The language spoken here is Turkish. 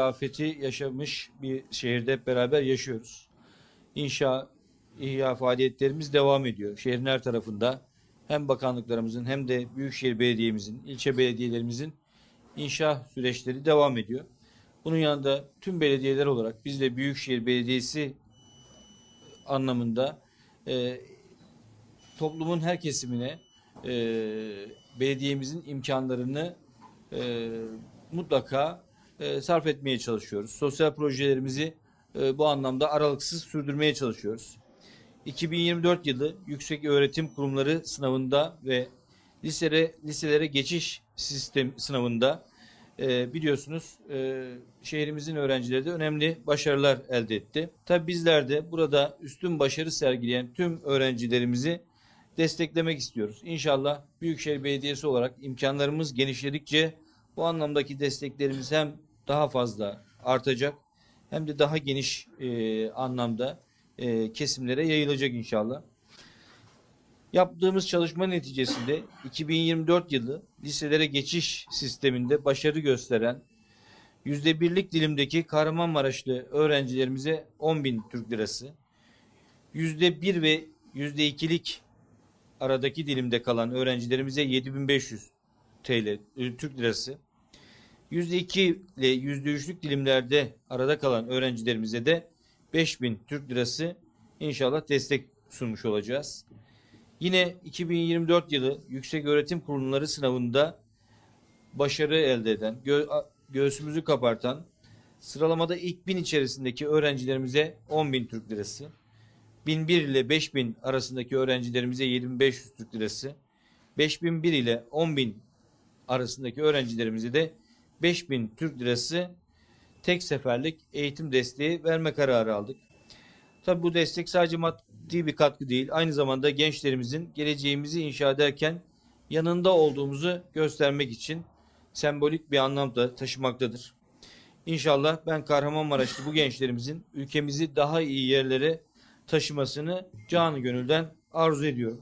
afeti yaşamış bir şehirde hep beraber yaşıyoruz. İnşa, ihya faaliyetlerimiz devam ediyor. Şehrin her tarafında hem bakanlıklarımızın hem de Büyükşehir Belediye'mizin, ilçe belediyelerimizin inşa süreçleri devam ediyor. Bunun yanında tüm belediyeler olarak biz de Büyükşehir Belediyesi anlamında e, toplumun her kesimine e, belediyemizin imkanlarını e, mutlaka e, sarf etmeye çalışıyoruz. Sosyal projelerimizi e, bu anlamda aralıksız sürdürmeye çalışıyoruz. 2024 yılı Yüksek Öğretim Kurumları sınavında ve liselere liselere geçiş sistem sınavında e, biliyorsunuz e, şehrimizin öğrencileri de önemli başarılar elde etti. Tabii bizler de burada üstün başarı sergileyen tüm öğrencilerimizi desteklemek istiyoruz. İnşallah Büyükşehir Belediyesi olarak imkanlarımız genişledikçe bu anlamdaki desteklerimiz hem daha fazla artacak hem de daha geniş e, anlamda e, kesimlere yayılacak inşallah. Yaptığımız çalışma neticesinde 2024 yılı liselere geçiş sisteminde başarı gösteren %1'lik dilimdeki Kahramanmaraşlı öğrencilerimize 10.000 Türk Lirası, %1 ve %2'lik aradaki dilimde kalan öğrencilerimize 7500 TL e, Türk Lirası, %2 ile %3'lük dilimlerde arada kalan öğrencilerimize de 5000 Türk Lirası inşallah destek sunmuş olacağız. Yine 2024 yılı Yüksek Öğretim Kurumları sınavında başarı elde eden, gö- göğsümüzü kapartan, sıralamada ilk bin içerisindeki öğrencilerimize 10.000 Türk Lirası, 1001 ile 5000 arasındaki öğrencilerimize 7500 Türk Lirası, 5001 ile 10.000 arasındaki öğrencilerimize de 5000 Türk Lirası tek seferlik eğitim desteği verme kararı aldık. Tabi bu destek sadece maddi bir katkı değil, aynı zamanda gençlerimizin geleceğimizi inşa ederken yanında olduğumuzu göstermek için sembolik bir anlam da taşımaktadır. İnşallah ben Kahramanmaraşlı bu gençlerimizin ülkemizi daha iyi yerlere taşımasını canı gönülden arzu ediyorum.